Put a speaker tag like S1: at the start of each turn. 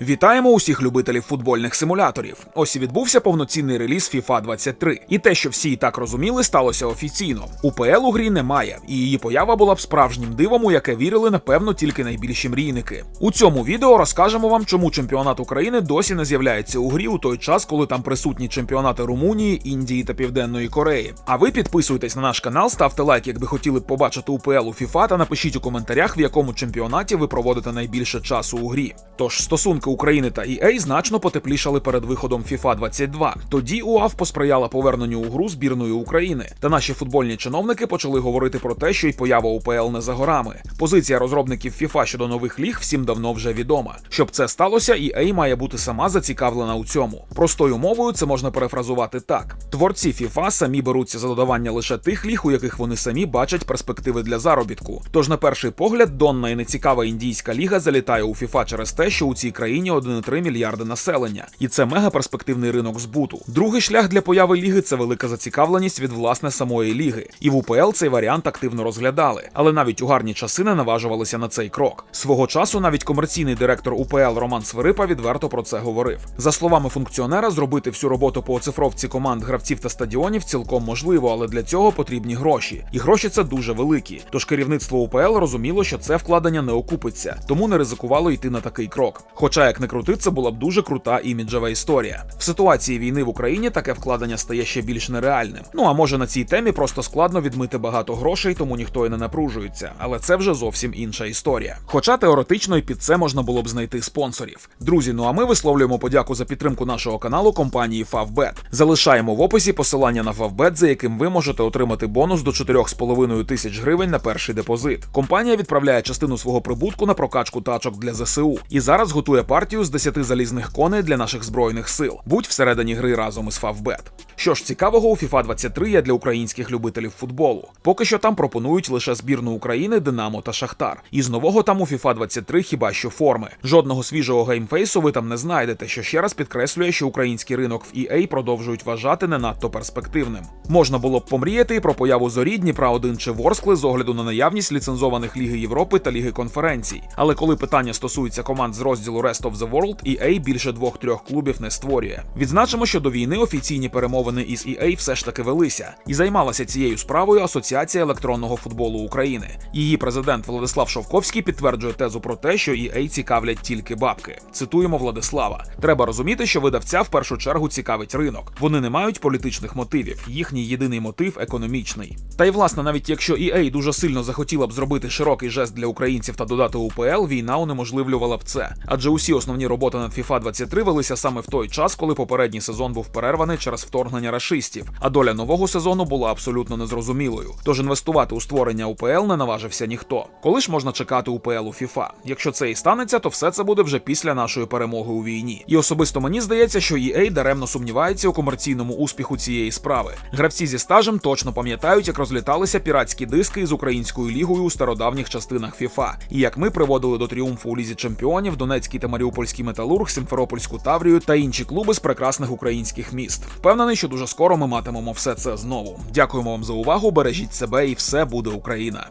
S1: Вітаємо усіх любителів футбольних симуляторів. Ось і відбувся повноцінний реліз FIFA 23. І те, що всі і так розуміли, сталося офіційно. УПЛ у грі немає, і її поява була б справжнім дивом, у яке вірили, напевно, тільки найбільші мрійники. У цьому відео розкажемо вам, чому чемпіонат України досі не з'являється у грі у той час, коли там присутні чемпіонати Румунії, Індії та Південної Кореї. А ви підписуйтесь на наш канал, ставте лайк, якби хотіли б побачити УПЛ у FIFA, та напишіть у коментарях, в якому чемпіонаті ви проводите найбільше часу у грі. Тож стосунки України та EA значно потеплішали перед виходом FIFA 22. Тоді УАФ посприяла поверненню у гру збірної України. Та наші футбольні чиновники почали говорити про те, що й поява УПЛ не за горами. Позиція розробників FIFA щодо нових ліг всім давно вже відома. Щоб це сталося, EA має бути сама зацікавлена у цьому. Простою мовою це можна перефразувати так: творці FIFA самі беруться за додавання лише тих ліг, у яких вони самі бачать перспективи для заробітку. Тож на перший погляд, донна і нецікава індійська ліга залітає у FIFA через те, що у цій країні 1,3 мільярди населення, і це мегаперспективний ринок збуту. Другий шлях для появи ліги це велика зацікавленість від власне самої ліги. І в УПЛ цей варіант активно розглядали, але навіть у гарні часи не наважувалися на цей крок. Свого часу навіть комерційний директор УПЛ Роман Свирипа відверто про це говорив. За словами функціонера, зробити всю роботу по оцифровці команд гравців та стадіонів цілком можливо, але для цього потрібні гроші. І гроші це дуже великі. Тож керівництво УПЛ розуміло, що це вкладення не окупиться, тому не ризикувало йти на такий крок. Хоча, як не крути, це була б дуже крута іміджева історія. В ситуації війни в Україні таке вкладення стає ще більш нереальним. Ну а може на цій темі просто складно відмити багато грошей, тому ніхто і не напружується. Але це вже зовсім інша історія. Хоча теоретично і під це можна було б знайти спонсорів. Друзі, ну а ми висловлюємо подяку за підтримку нашого каналу компанії Favbet. Залишаємо в описі посилання на Favbet, за яким ви можете отримати бонус до 4,5 тисяч гривень на перший депозит. Компанія відправляє частину свого прибутку на прокачку тачок для ЗСУ і зараз готує партію з 10 залізних коней для наших збройних сил. Будь всередині гри разом із Favbet. Що ж цікавого у FIFA 23 є для українських любителів футболу. Поки що там пропонують лише збірну України, Динамо та Шахтар. І з нового там у FIFA 23 хіба що форми. Жодного свіжого геймфейсу ви там не знайдете, що ще раз підкреслює, що український ринок в EA продовжують вважати не надто перспективним. Можна було б помріяти і про появу зорі Дніпра 1 чи Ворскли з огляду на наявність ліцензованих Ліги Європи та Ліги конференцій. Але коли питання стосується команд з розділу Rest of the World, EA більше двох-трьох клубів не створює. Відзначимо, що до війни офіційні перемовини із EA все ж таки велися, і займалася цією справою Асоціація електронного футболу України. Її президент Владислав Шовковський підтверджує тезу про те, що EA цікавлять тільки бабки. Цитуємо Владислава: треба розуміти, що видавця в першу чергу цікавить ринок. Вони не мають політичних мотивів. Їхній єдиний мотив економічний. Та й власне, навіть якщо EA дуже сильно захотіла б зробити широкий жест для українців та додати УПЛ, війна унеможливлювала б це. Адже усі основні роботи над FIFA 23 велися саме в той час, коли попередній сезон був перерваний через вторгнення рашистів, а доля нового сезону була абсолютно незрозумілою. Тож інвестувати у створення УПЛ не наважився ніхто. Коли ж можна чекати УПЛ у FIFA? Якщо це і станеться, то все це буде вже після нашої перемоги у війні. І особисто мені здається, що EA даремно сумнівається у комерційному успіху цієї справи. Гравці зі стажем точно пам'ятають, як розліталися піратські диски із українською лігою у стародавніх частинах FIFA, і як ми приводили до тріумфу у лізі чемпіонів Донецький та Маріупольський металург, Сімферопольську Таврію та інші клуби з прекрасних українських міст. Впевнений, що дуже скоро ми матимемо все це знову. Дякуємо вам за увагу. Бережіть себе, і все буде Україна.